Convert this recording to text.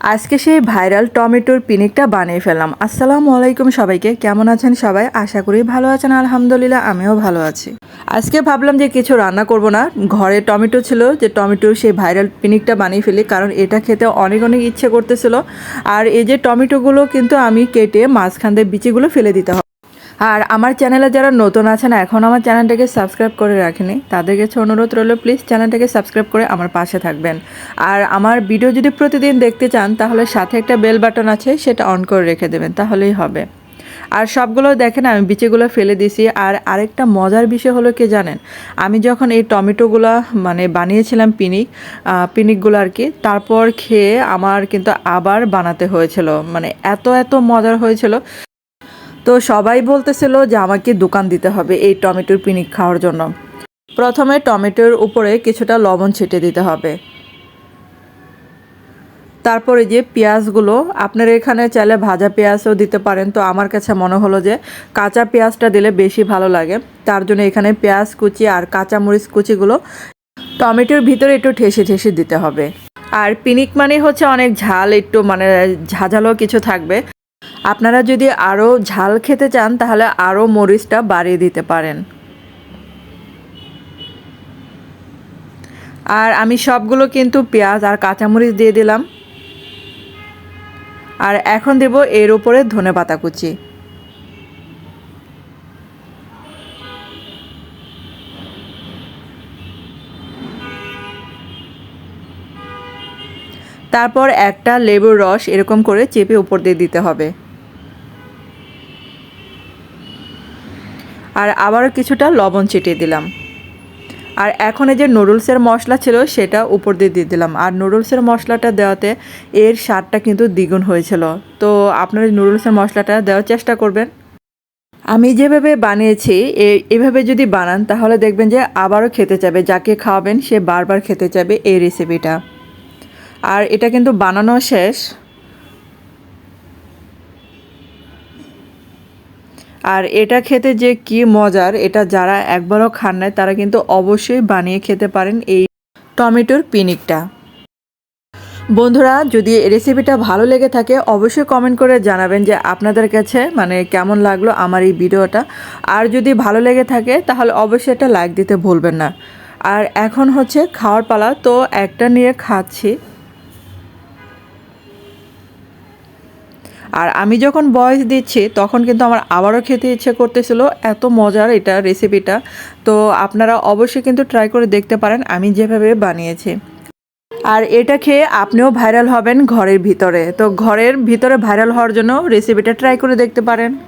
আজকে সেই ভাইরাল টমেটোর পিনিকটা বানিয়ে ফেললাম। আসসালামু আলাইকুম সবাইকে, কেমন আছেন সবাই? আশা করি ভালো আছেন, আলহামদুলিল্লাহ, আমিও ভালো আছি। আজকে ভাবলাম যে কিছু রান্না করব না। ঘরে টমেটো ছিল যে টমেটোর সেই ভাইরাল পিনিকটা বানিয়ে ফেলি, কারণ এটা খেতে অনেক অনেক ইচ্ছে করতেছিল। আর এই যে টমেটোগুলো কিন্তু আমি কেটে মাঝখান দিয়ে বিচিগুলো ফেলে দিতে হবে। আর আমার চ্যানেলে যারা নতুন আছেন, এখন আমার চ্যানেলটাকে সাবস্ক্রাইব করে রাখেনি, তাদের কাছে অনুরোধ রইল, প্লিজ চ্যানেলটাকে সাবস্ক্রাইব করে আমার পাশে থাকবেন। আর আমার ভিডিও যদি প্রতিদিন দেখতে চান, তাহলে সাথে একটা বেল বাটন আছে, সেটা অন করে রেখে দেবেন, তাহলেই হবে। আর সবগুলো দেখেন, আমি বিচেগুলো ফেলে দিছি আর আরেকটা মজার বিষয় হলো কে জানেন, আমি যখন এই টমেটোগুলো মানে বানিয়েছিলাম পিনিক পিনিকগুলো আর কি, তারপর খেয়ে আমার কিন্তু আবার বানাতে হয়েছিল মানে এত এত মজার হয়েছিল। তো সবাই বলতেছিল যে আমাকে দোকান দিতে হবে এই টমেটোর পিনিক খাওয়ার জন্য। প্রথমে টমেটোর উপরে কিছুটা লবণ ছিটে দিতে হবে। তারপরে যে পেঁয়াজগুলো, আপনার এখানে চাইলে ভাজা পেঁয়াজও দিতে পারেন। তো আমার কাছে মনে হলো যে কাঁচা পেঁয়াজটা দিলে বেশি ভালো লাগে। তার জন্য এখানে পেঁয়াজ কুচি আর কাঁচা মরিচ কুচিগুলো টমেটোর ভিতরে একটু ঠেসে ঠেসে দিতে হবে। আর পিনিক মানে হচ্ছে অনেক ঝাল, একটু মানে ঝাঝালো কিছু থাকবে। আপনারা যদি আরও ঝাল খেতে চান, তাহলে আরও মরিচটা বাড়িয়ে দিতে পারেন। আর আমি সবগুলো কিন্তু পেঁয়াজ আর কাঁচামরিচ দিয়ে দিলাম। আর এখন দেব এর উপরে ধনে পাতা কুচি। তারপর একটা লেবুর রস এরকম করে চেপে উপর দিয়ে দিতে হবে। আর আবারও কিছুটা লবণ ছিটিয়ে দিলাম। আর এখন এই যে নুডলসের মশলা ছিল, সেটা উপর দিয়ে দিয়ে দিলাম। আর নুডলসের মশলাটা দেওয়াতে এর স্বাদটা কিন্তু দ্বিগুণ হয়েছিল। তো আপনারা নুডলসের মশলাটা দেওয়ার চেষ্টা করবেন। আমি যেভাবে বানিয়েছি এভাবে যদি বানান, তাহলে দেখবেন যে আবারও খেতে চাবে। যাকে খাওয়াবেন, সে বারবার খেতে চাবে এই রেসিপিটা আর এটা কিন্তু বানানো শেষ। আর এটা খেতে যে কি মজার, এটা যারা একবারও খান নাই, তারা কিন্তু অবশ্যই বানিয়ে খেতে পারেন এই টমেটোর পিনিকটা। বন্ধুরা, যদি রেসিপিটা ভালো লেগে থাকে, অবশ্যই কমেন্ট করে জানাবেন যে আপনাদের কাছে মানে কেমন লাগল আমার এই ভিডিওটা। আর যদি ভালো লেগে থাকে, তাহলে অবশ্যই একটা লাইক দিতে ভুলবেন না। আর এখন হচ্ছে খাওয়ার পালা, তো একটা নিয়ে খাচ্ছি। আর আমি যখন বয়স দিচ্ছি, তখন কিন্তু আমার আবারও খেতে ইচ্ছে করতেছিল। এত মজার এটা রেসিপিটা তো আপনারা অবশ্যই কিন্তু ট্রাই করে দেখতে পারেন, আমি যেভাবে বানিয়েছি। আর এটা খেয়ে আপনিও ভাইরাল হবেন ঘরের ভিতরে। তো ঘরের ভিতরে ভাইরাল হওয়ার জন্য রেসিপিটা ট্রাই করে দেখতে পারেন।